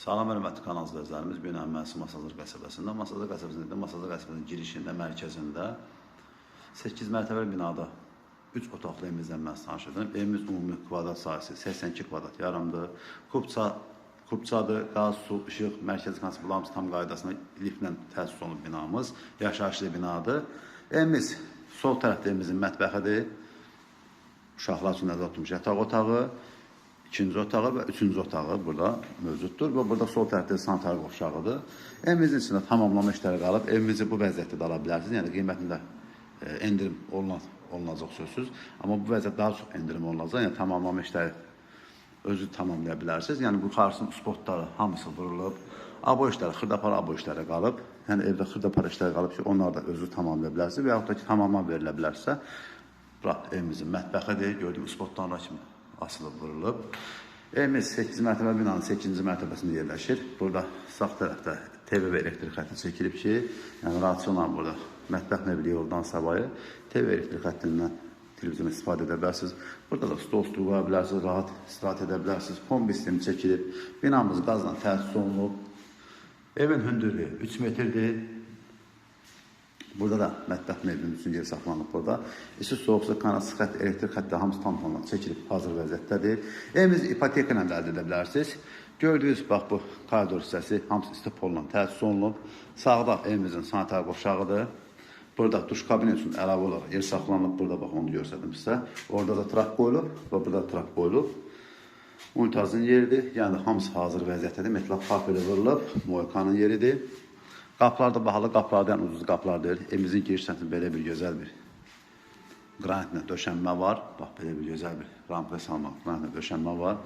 Salam hörmətli kanal izləyicilərimiz, bu gün Əmməsi Masazır qəsəbəsində, Masazır qəsəbəsində, Masazır qəsəbəsinin girişində, mərkəzində 8 mərtəbəli binada 3 otaqlı evimizdən mən tanış edirəm. Evimiz ümumi kvadrat sahəsi 82 kvadrat yarımdır. Kubça, kubçadır, qaz, su, işıq, mərkəzi konsept bularımız tam qaydasında liftlə təsis olunub binamız. Yaşayışlı binadır. Evimiz sol tərəfdə evimizin mətbəxidir. Uşaqlar üçün nəzərdə tutulmuş yataq otağı, ikinci otağı və üçüncü otağı burada mövcuddur və burada sol tərəfdə sanitar qovşağıdır. Evimizin içində tamamlama işləri qalıb. Evimizi bu vəziyyətdə də ala bilərsiniz. Yəni qiymətində e, endirim olunaz, olunacaq sözsüz. Amma bu vəziyyət daha çox endirim olunacaq. Yəni tamamlama işləri özü tamamlaya bilərsiniz. Yəni bu xaricin spotları hamısı vurulub. Abo işləri, xırdapara abo işləri qalıb. Yəni evdə xırdapara işləri qalıb ki, onlar da özü tamamlaya bilərsiniz və yaxud da ki, tamamlan verilə bilərsə, bura evimizin mətbəxidir. Gördüyünüz spotlarla kimi asılıb vurulub. Evimiz 8 mərtəbə binanın 8-ci mərtəbəsində yerləşir. Burada sağ tərəfdə TV elektrik xətti çəkilib ki, yəni rasionla burada mətbəx mebeli yoldan savayı TV elektrik xəttindən televizyon istifadə edə bilərsiniz. Burada da stol stul qoya bilərsiniz, rahat istirahət edə bilərsiniz. Kombi sistemi çəkilib. Binamız qazla təsis olunub. Evin hündürlüyü 3 metrdir. Burada da mətbəx mebelinin üçün yer saxlanıb burada. İsti soğuqsa kanal xətt, elektrik xətti hamısı tam tamam çəkilib hazır vəziyyətdədir. Evimizi ipoteka ilə də əldə edə bilərsiniz. Gördüyünüz bax bu koridor hissəsi hamısı isti polla təsis olunub. Sağda evimizin sanitar qovşağıdır. Burada duş kabini üçün əlavə olaraq yer saxlanılıb. Burada bax onu göstərdim sizə. Orada da trap qoyulub və burada trap qoyulub. Unitazın yeridir. Yəni hamısı hazır vəziyyətdədir. Metal papeli vurulub. Moykanın yeridir. Qapılar da bahalı qapılardan ucuz qapılardır. Evimizin giriş səmtində belə bir gözəl bir qranitlə döşənmə var. Bax belə bir gözəl bir rampa salmaq qranitlə döşənmə var.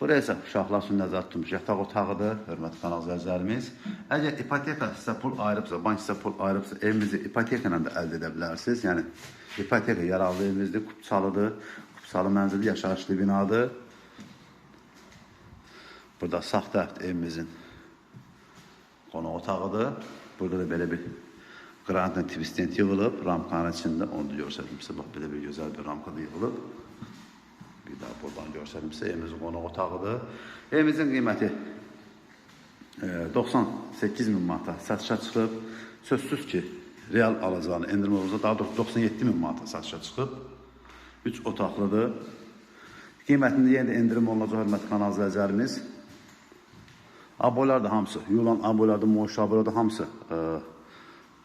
Buraya isə uşaqlar üçün nəzərdə tutulmuş yataq otağıdır, hörmətli kanal izləyicilərimiz. Əgər ipoteka sizə pul ayırıbsa, bank sizə pul ayırıbsa, evimizi ipoteka ilə də əldə edə bilərsiniz. Yəni ipoteka yararlı evimizdir, kupçalıdır. Kupçalı mənzilli yaşayışlı binadır. Burada sağ tərəfdə evimizin otağıdır. Burada da belə bir qranitlə tvistent yığılıb, ramkanın içində onu da göstərdim sizə. Bax belə bir gözəl bir ramkada yığılıb. Bir daha buradan göstərdim sizə. Evimizin qonaq otağıdır. Evimizin qiyməti e, 98 min manata satışa çıxıb. Sözsüz ki, real alacağını endirmə daha doğrusu 97 min manata satışa çıxıb. 3 otaqlıdır. Qiymətində yenə də endirim olunacaq hörmətli kanal izləyicilərimiz. Aboylar da hamısı, yulan aboylar da, moş aboylar da hamısı e,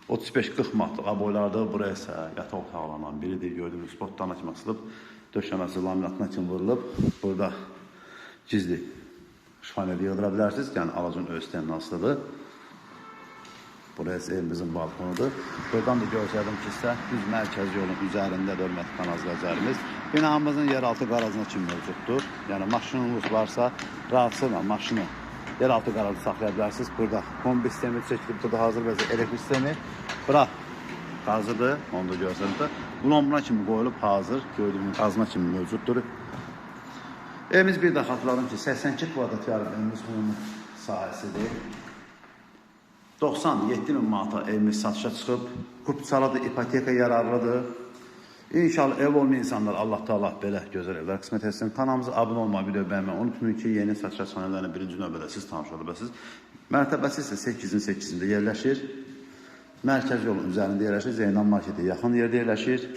35-40 manatlıq aboylardır. Buraya isə yataq otaqlarından biridir. Gördüyünüz spotdan açmaq açılıb, döşəməsi laminatına kimi vurulub. Burada gizli şifaneli yığdıra bilərsiniz. Yəni alacın öz təminatlıdır. Burası evimizin balkonudur. Buradan da göstərdim ki, sizə düz mərkəzi yolun üzərində hörmətli kanalcılarımız. Binamızın yeraltı qarajına kimi mövcuddur. Yəni maşınınız varsa rahatlıqla maşını yeraltı qarajda saxlaya bilərsiniz. Burada kombi sistemi çəkilib, burada hazır vəziyyət elektrik sistemi. Bura qazıdır, onu da göstərim də. Lombuna kimi qoyulub hazır, gördüyünüz qazma kimi mövcuddur. Evimiz bir də xatırladım ki, 82 kvadrat yarım evimiz ümumi sahəsidir. 97 min manata evimiz satışa çıxıb. Kupçalıdır, ipoteka yararlıdır. İnşallah ev olmayan insanlar Allah Teala belə gözəl evlər qismət etsin. Kanalımıza abunə olmayı, video bəyənməyi unutmayın ki, yeni satışa çıxanlarla birinci növbədə siz tanış ola bilərsiniz. Mərtəbəsi isə 8-in 8-də yerləşir. Mərkəz yolun üzərində yerləşir. Zeynal marketə yaxın yerdə yerləşir.